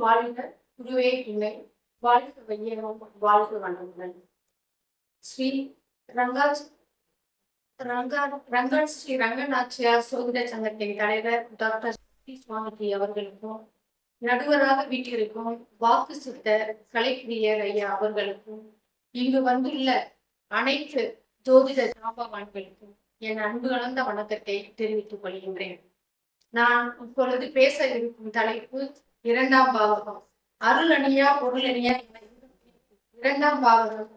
வாழ்க குருவே இல்லை வாழ்க வையகம் வாழ்க வண்ணமுடன் ஸ்ரீ ரங்காஜ் ரங்கா ரங்கன் ஸ்ரீ ரங்கநாச்சியார் சோதிட சங்கத்தின் தலைவர் டாக்டர் சி. சுவாமிஜி அவர்களுக்கும் நடுவராக வீட்டிற்கும் வாக்கு சித்தர் கலைப்பிரியர் ஐயா அவர்களுக்கும் இங்கு வந்துள்ள அனைத்து ஜோதிட ஜாபவான்களுக்கும் என் அன்பு கலந்த வணக்கத்தை தெரிவித்துக் கொள்கின்றேன் நான் இப்பொழுது பேச இருக்கும் தலைப்பு இரண்டாம் பாவகம் அருளணியா பொருளணியா என இரண்டாம் பாவகம்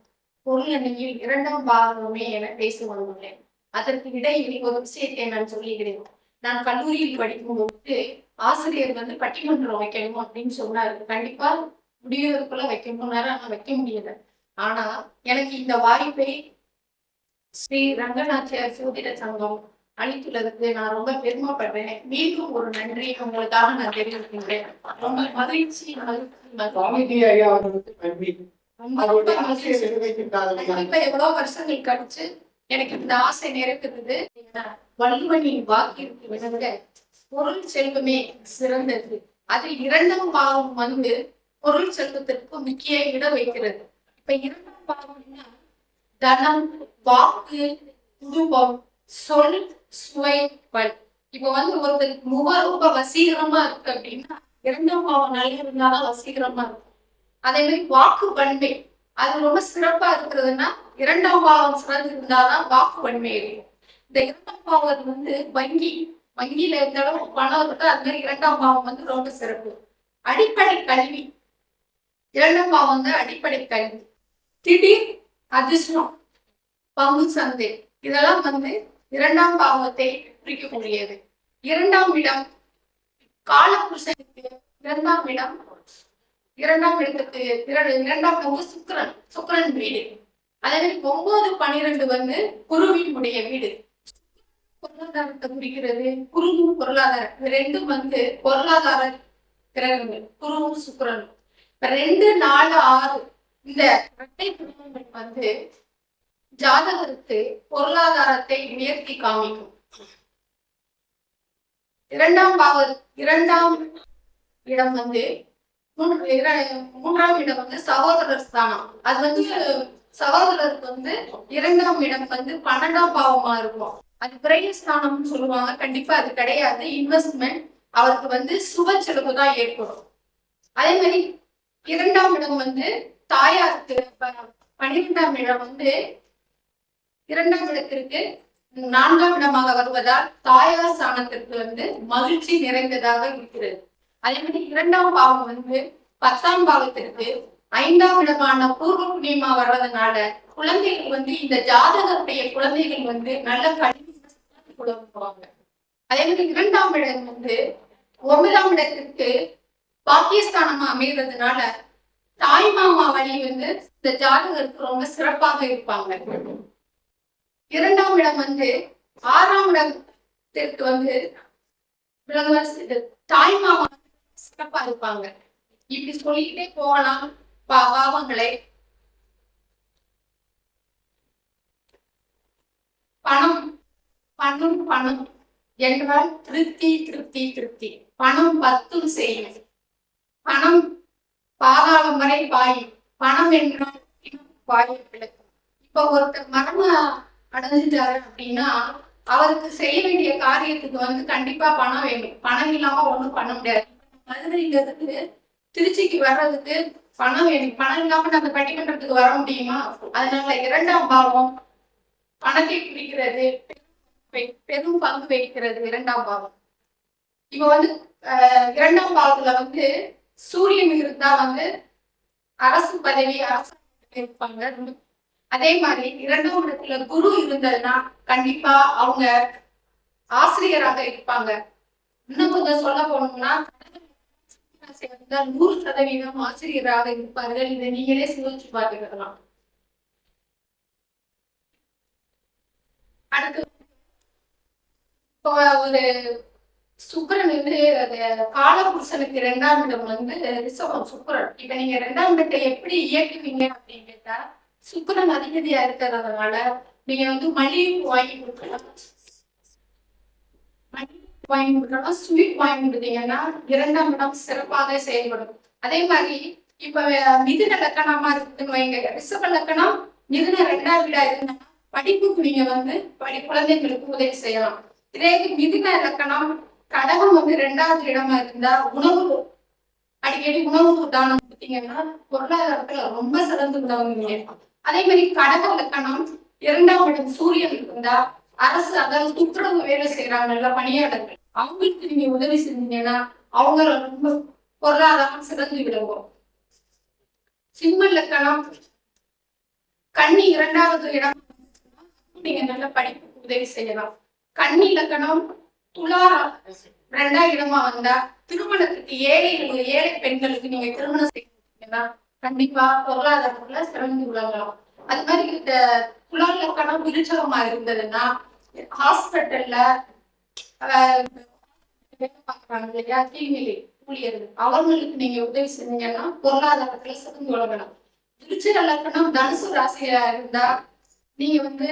பொருளணியில் இரண்டாம் பாவகமே என பேசி வந்துள்ளேன் அதற்கு இடையில் ஒரு விஷயத்தை நான் சொல்லுகிறேன் நான் கல்லூரியில் படிக்கும் போது ஆசிரியர் வந்து பட்டிமன்றம் வைக்கணும் அப்படின்னு சொன்னாரு. கண்டிப்பா முடிவதற்குள்ள வைக்கணும்னாரு ஆனா வைக்க முடியல. ஆனா எனக்கு இந்த வாய்ப்பை ஸ்ரீ ரங்கநாச்சியார் சோதிட சங்கம் அளித்துள்ளதுக்கு நான் ரொம்ப பெருமைப்படுறேன். மீண்டும் ஒரு நன்றி உங்களுக்காக நான் தெரிவிக்கின்றேன். ரொம்ப மகிழ்ச்சி. எவ்வளவு வருஷங்கள் கழிச்சு எனக்கு இந்த ஆசை நிறைவேறுது. வள்ளுவனின் வாக்கிற்கு விளங்க பொருள் செல்வமே சிறந்தது. அதில் இரண்டாம் பாவம் வந்து பொருள் செல்வத்திற்கு முக்கிய இடம் வைக்கிறது. இப்ப இரண்டாம் பாவம்னா தனம் வாக்கு குடும்பம் சொல் சுவை இப்ப வந்து ஒருத்தருக்கு முக வசீகரமா இருக்கு அப்படின்னா இரண்டாம் பாவம் நல்லா இருந்தாலும் வசீகரமா இருக்கும். அதே மாதிரி வாக்கு பண்பை அது ரொம்ப சிறப்பா இருக்கிறதுன்னா இரண்டாம் பாவம் சிறந்து இருந்தாதான் வாக்கு பண்மை இருக்கும் இந்த இரண்டாம் பாவம் வந்து வங்கி வங்கியில எந்த பணம் இருக்கோ அது மாதிரி இரண்டாம் பாவம் வந்து ரொம்ப சிறப்பு. அடிப்படை கல்வி. இரண்டாம் பாவம் வந்து அடிப்படை கல்வி. திடீர் அதிர்ஷ்டம் பங்கு சந்தை. இதெல்லாம் வந்து இரண்டாம் பாவத்தை குறிக்கக்கூடியது. இரண்டாம் இடம் காலபுருஷனுக்கு இரண்டாம் இடம் இரண்டாம் இடத்துக்கு இர- இரண்டாம் வந்து சுக்கரன். சுக்கரன் வீடு. அதே மாதிரி ஒன்பது பன்னிரெண்டு வந்து குருவினுடைய வீடு. பொருளாதாரத்தை குறிக்கிறது. குருவும் பொருளாதாரம். இது ரெண்டும் வந்து பொருளாதார கிரகங்கள். குருவும் சுக்கரனும். ரெண்டு நாலு ஆறு இந்த இரட்டை குடும்பங்கள் வந்து ஜாதகருக்கு பொருளாதாரத்தை உயர்த்தி காமிக்கும். இரண்டாம் பாவ இரண்டாம் இடம் வந்து மூன்று- இர- மூன்றாம் இடம் வந்து சகோதரர் ஸ்தானம். அது வந்து சகோதரருக்கு வந்து இரண்டாம் இடம் வந்து பன்னெண்டாம் பாவமா இருக்கும். அது விரயஸ்தானம்னு சொல்லுவாங்க. கண்டிப்பா அது கிடையாது. இன்வெஸ்ட்மெண்ட் அவருக்கு வந்து சுப செலவு தான் ஏற்படும். அதே மாதிரி இரண்டாம் இடம் வந்து தாயாருக்கு பன்னிரெண்டாம் இடம் வந்து இரண்டாம் இடத்திற்கு நான்காம் இடமாக வருவதால் தாயார் ஸ்தானத்திற்கு வந்து மகிழ்ச்சி நிறைந்ததாக இருக்கிறது. அதே மாதிரி இரண்டாம் பாவம் வந்து பத்தாம் பாவத்திற்கு ஐந்தாம் இடமான பூர்வ புண்ணியமா வர்றதுனால குழந்தைகள் வந்து இந்த ஜாதகத்துடைய குழந்தைகள் வந்து நல்ல கல்வி அதே மாதிரி இரண்டாம் இடம் வந்து ஒன்பதாம் இடத்திற்கு பாக்கியஸ்தானமா அமைகிறதுனால தாய் மாமா வழி வந்து இந்த ஜாதகருக்கு ரொம்ப சிறப்பாக இருப்பாங்க. இரண்டாம் இடம் வந்து ஆறாம் இடத்திற்கு வந்து தாய்மாமா சிறப்பா இருப்பாங்க. இப்படி சொல்லிக்கிட்டே போகலாம். பா- பாவங்களை. பணம் பணம் பணம் என்றால் திருப்தி திருப்தி திருப்தி. பணம் பத்தும் செய்யும். பணம் பாதாளம் வரை பாயும். பணம் என்றால் பாய விளக்கும் இப்ப ஒருத்தர் மரணம் அடைஞ்சிட்டாரு அப்படின்னா அவருக்கு செய்ய வேண்டிய காரியத்துக்கு வந்து கண்டிப்பா பணம் வேணும். பணம் இல்லாம ஒண்ணும் பண்ண முடியாது. மதுரைங்கிறதுக்கு திருச்சிக்கு வர்றதுக்கு பணம் வேணும். பணம் இல்லாம நம்ம பட்டிமன்றத்துக்கு வர முடியுமா? அதனால இரண்டாம் பாவம் பணத்தை குறிக்கிறது பெரும் பங்கு வகிக்கிறது இரண்டாம் பாவம். இப்ப வந்து ஆஹ், இரண்டாம் பாவத்துல வந்து சூரியன் இருந்தா வந்து அரசு பதவி அரசு இருப்பாங்க. அதே மாதிரி இரண்டாம் இடத்துல குரு இருந்ததுன்னா கண்டிப்பா அவங்க ஆசிரியராக இருப்பாங்க. இன்னும் கொஞ்சம் சொல்ல போனோம்னா நூறு சதவீதம் ஆசிரியராக இருப்பார்கள். இதை நீங்களே சிந்திச்சு பார்த்துக்கலாம். அடுத்து இப்போ ஒரு சுக்கரன் வந்து அது காலபுருஷனுக்கு இரண்டாம் இடம் வந்து ரிசவம் சுக்கரன். இப்ப நீங்க இரண்டாம் இடத்தை எப்படி இயக்குவீங்க அப்படின்னு கேட்டா சுக்கிரன் அதிகதியா இருக்கிறதுனால நீங்க வந்து மளிகை வாங்கி கொடுக்கலாம். வாங்கி கொடுக்கலாம். ஸ்வீட் வாங்கி கொடுத்தீங்கன்னா இரண்டாம் இடம் சிறப்பாக செயல்படும். அதே மாதிரி இப்ப மிதுன லக்கணமா இருக்குன்னு வைங்க. ரிஷப லக்கணம் மிதுன ரெண்டாவது வீடா இருந்தா படிப்புக்கு நீங்க வந்து படி குழந்தைங்களுக்கு உதவி செய்யலாம். இதே மிதுன லக்கணம் கடகம் வந்து ரெண்டாவது இடமா இருந்தா உணவு அடிக்கடி உணவு தானம் கொடுத்தீங்கன்னா பொருளாதாரத்துல ரொம்ப சிறந்து விளங்குவீங்க. அதே மாதிரி கடக லக்கணம் இரண்டாம் இடம் சூரியன் இருந்தா அரசு அதாவது துப்புரவு வேலை செய்யறாங்கல்ல பணியாளர்கள். அவங்களுக்கு நீங்க உதவி செஞ்சீங்கன்னா அவங்க ரொம்ப பொருளாதாரம் சிறந்து விளங்கும் சிம்ம லக்கணம் கண்ணி இரண்டாவது இடம் நீங்க நல்ல படிப்பு உதவி செய்யலாம். கண்ணி லக்கணம் துலா ரெண்டாம் இடமா வந்தா திருமணத்துக்கு ஏழைகள் ஏழை பெண்களுக்கு நீங்க திருமணம் செய்யறீங்கன்னா கண்டிப்பா பொருளாதாரத்துல சிறந்து விளங்கலாம் அது மாதிரி இந்த துலா லக்கணம் விருச்சகமா இருந்ததுன்னா ஹாஸ்பிட்டல்ல பாக்குறாங்க இல்லையா? கீழ்நிலை ஊழியர்கள் அவங்களுக்கு நீங்க உதவி செஞ்சீங்கன்னா பொருளாதாரத்துல சிறந்து விளங்கலாம் விருச்சிக லக்கணம் தனுசு ராசியா இருந்தா நீங்க வந்து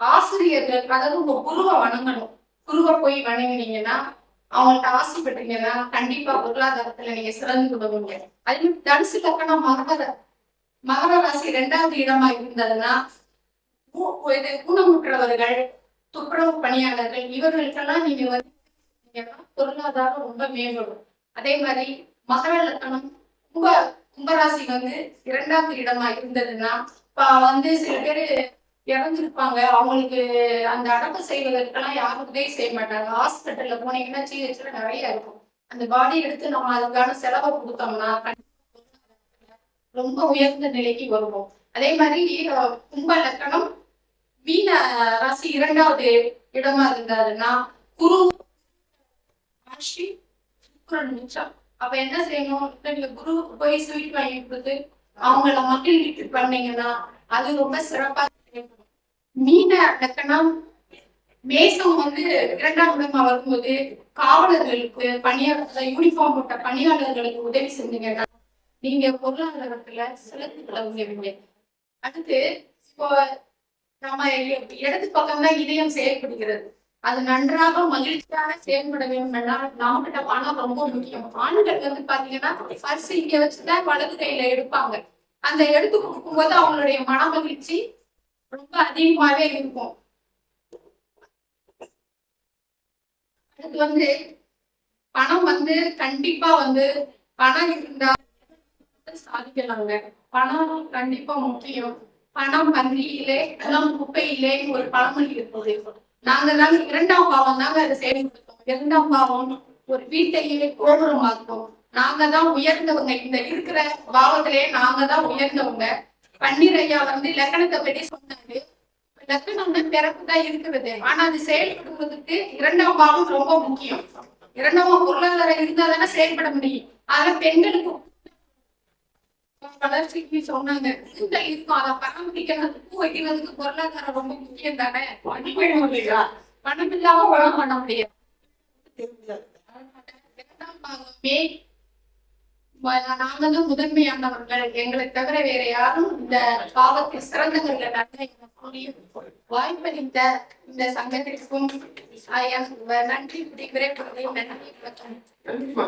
ஆசிரியர்கள் அதாவது உங்க குருவை வணங்கணும். குருவை போய் வணங்கினீங்கன்னா அவங்கள்ட்ட ஆசைப்பட்டீங்கன்னா கண்டிப்பா பொருளாதாரத்துல நீங்க சிறந்து விடுவீங்க அதே தனுசு லக்கணம் மகர மகர ராசி ரெண்டாவது இடமா இருந்ததுன்னா இது ஊனமுற்றவர்கள் துப்புரவு பணியாளர்கள் இவர்களுக்கெல்லாம் நீங்க வந்து பொருளாதாரம் ரொம்ப மேம்படும். அதே மாதிரி மகர லக்கணம் கும்ப கும்பராசி வந்து இரண்டாவது இடமா இருந்ததுன்னா இப்ப வந்து சில பேரு இறந்திருப்பாங்க. அவங்களுக்கு அந்த அடக்கம் செய்வதற்கெல்லாம் யாரும் உதவி செய்ய மாட்டாங்க. ஹாஸ்பிட்டல்ல போனீங்கன்னா ஜிஹெச்ல நிறைய இருக்கும். அந்த பாடி எடுத்து நம்ம அதுக்கான செலவை கொடுத்தோம்னா ரொம்ப உயர்ந்த நிலைக்கு வருவோம். அதே மாதிரி கும்ப லக்கணம் மீன ராசி இரண்டாவது இடமா இருந்தாருன்னா குரு ராசி சுக்கிரன் மிச்சம் அப்ப என்ன செய்யணும்? நீங்க குருவுக்கு போய் ஸ்வீட் வாங்கி கொடுத்து அவங்கள மகிழ்வித்து பண்ணீங்கன்னா அது ரொம்ப சிறப்பா மீன லக்கணம் மேசம் வந்து இரண்டாம் இடமா வரும்போது காவலர்களுக்கு பணியாளர் யூனிஃபார்ம் போட்ட பணியாளர்களுக்கு உதவி செஞ்சீங்கன்னா நீங்க பொருளாதாரத்துல சிறந்து விளங்குவீங்க அடுத்து இப்போ நம்ம இடது பக்கம் தான் இதயம் செயல்படுகிறது. அது நன்றாக மகிழ்ச்சியாக செயல்பட வேண்டும்னா நம்மகிட்ட பணம் ரொம்ப முக்கியம். ஆண்கள் வந்து பாத்தீங்கன்னா பர்ஸ் இங்க வச்சுதான் வலது கையில எடுப்பாங்க. அந்த எடுத்து கொடுக்கும்போது அவங்களுடைய மன மகிழ்ச்சி ரொம்ப அதிகமாவே இருக்கும். அடுத்து வந்து பணம் வந்து கண்டிப்பா வந்து பணம் இருந்தா சாதிக்கலாங்க. பணம் கண்டிப்பா முக்கியம். பணம் பன்றியிலே பணம் குப்பையிலே ஒரு பழமொழி இருக்குது நாங்க தாங்க இரண்டாம் பாவம் தாங்க அதை செயல்படுத்தோம் இரண்டாம் பாவம் ஒரு வீட்டையே கோபுரமாக்கும் நாங்க தான் உயர்ந்தவங்க. இந்த இருக்கிற பாவத்திலே நாங்க தான் உயர்ந்தவங்க. பன்னீர் ஐயா வந்து லக்கணத்தை பற்றி சொன்னாரு. லக்கணம் தான் பிறப்பு தான் இருக்கிறது. ஆனா அது செயல்படுவதற்கு இரண்டாம் பாவம் ரொம்ப முக்கியம். இரண்டாம் பொருளாதாரம் இருந்தா தானே செயல்பட முடியும். ஆனா பெண்களுக்கு வளர்ச்சிக்கு சொன்னாங்க. கூந்தல் இருக்கும். அதை பராமரிக்கிறது பூ வைக்கிறதுக்கு பொருளாதாரம் ரொம்ப முக்கியம் தானே? பணம் இல்லாம பண்ண முடியாது. இரண்டாம் பாகமே நாங்களும் முதன்மையானவர்கள். எங்களை தவிர வேற யாரும் இந்த பாவத்தில் சிறந்தவர்கள் அல்ல என வாய்ப்பளித்த இந்த சங்கத்திற்கும் நன்றி. கூறி நன்றி வணக்கம் கண்டிப்பா